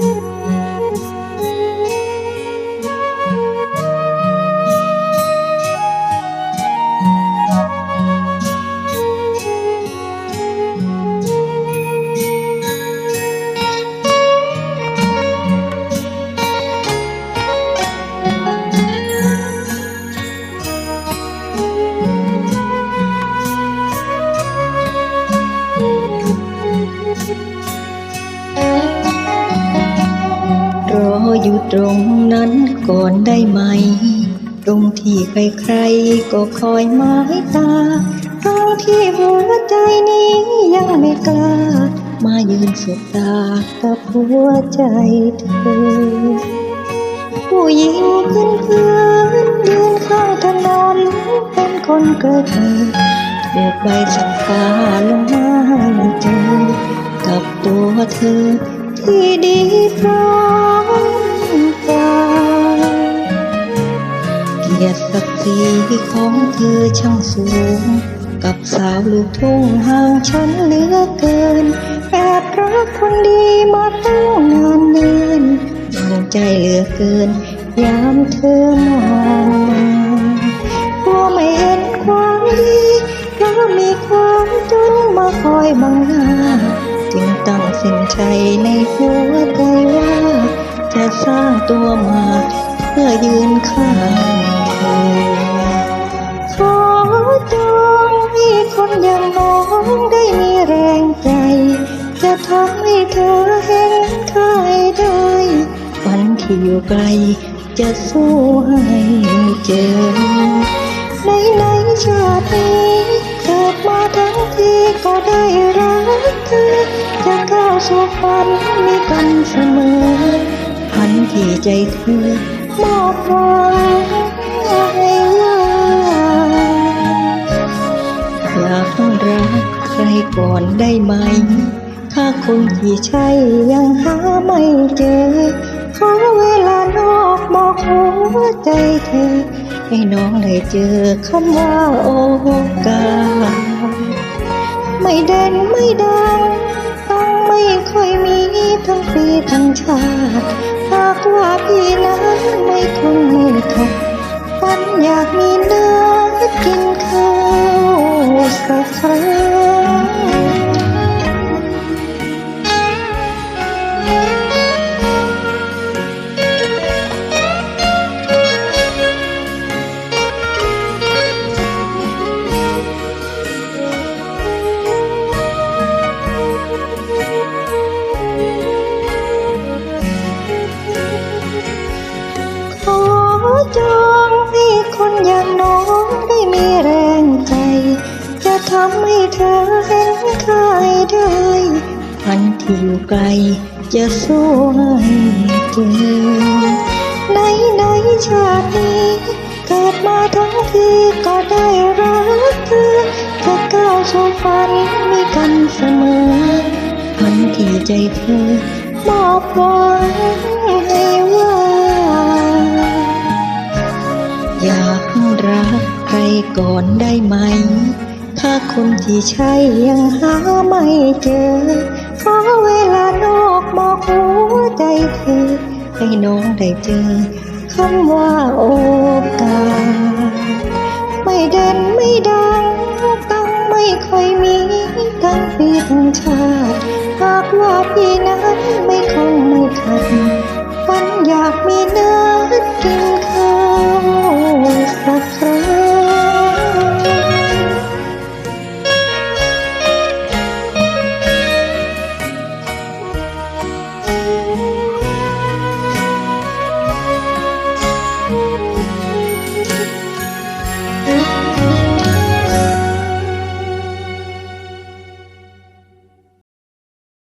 รอ อยู่ตรงนั้นก่อนได้ไหม ตรงที่ใครๆก็คอยหมายตาตรงที่หัวใจนี้ยังไม่กล้า มายืนสบตากับหัวใจเธอ ผู้หญิงพื้นพื้นๆยืนข้างถนนเป็นคนเกิดเหตุเดือกใบสักฟ้าลงมา ยรติศักดิ์ศรีของเธอช่างสูง กับสาวลูกทุ่งห่างฉันเหลือเกินแอบรักคนดีมาตั้งนานเนินดวงใจเหลือเกิน ยามเธอมองมากลัวไม่เห็นความดีเพราะมีความจนมาคอยบังหน้า จึงตั้งสินใจในหัวใจว่า จะสร้างตัวมาเพื่อยืนข้าง อย่างน้องได้มีแรงใจ จะทำให้เธอเห็นค่าให้ได้ วันที่อยู่ไกล จะสู้ให้เจอ ในในชาตินี้เกิดมาทั้งทีก็ได้รักเธอ จะก้าวสู่ฝันมีกันเสมอพันที่ใจเธอมอบไว้ รก่อนได้ไหม ถ้าคนที่ใช่ยังหาไม่เจอ ขอเวลานอกบอกหัวใจเธอ ให้น้องได้เจอคำว่าโอกาสไม่เด่นไม่ดังต้องไม่ค่อยมีทั้งปีทั้งชาติหากว่าพี่นั้นไม่คงไม่ทนฝันอยากมีเนื้อกิน ขอจองให้คนอย่างน้องได้มีแรงใจ จะทำให้เธอเห็นค่าให้ได้วันที่อยู่ไกลจะสู้ให้เจอในในชาตินี้เกิดมาทั้งทีก็ได้รักเธอจะก้าวสู่ฝันมีกันเสมอวันที่ใจเธอมอบไว้ อยากรักใครก่อนได้ไหม ถ้าคนที่ใช่ยังหาไม่เจอ ขอเวลานอกบอกหัวใจเธอ ให้น้องได้เจอคำว่าโอกาส ไม่เด่นไม่ดังต้องไม่ค่อยมี ทั้งปีทั้งชาติ หากว่าพี่นั้นไม่คงไม่ขัดฝันอยากมีน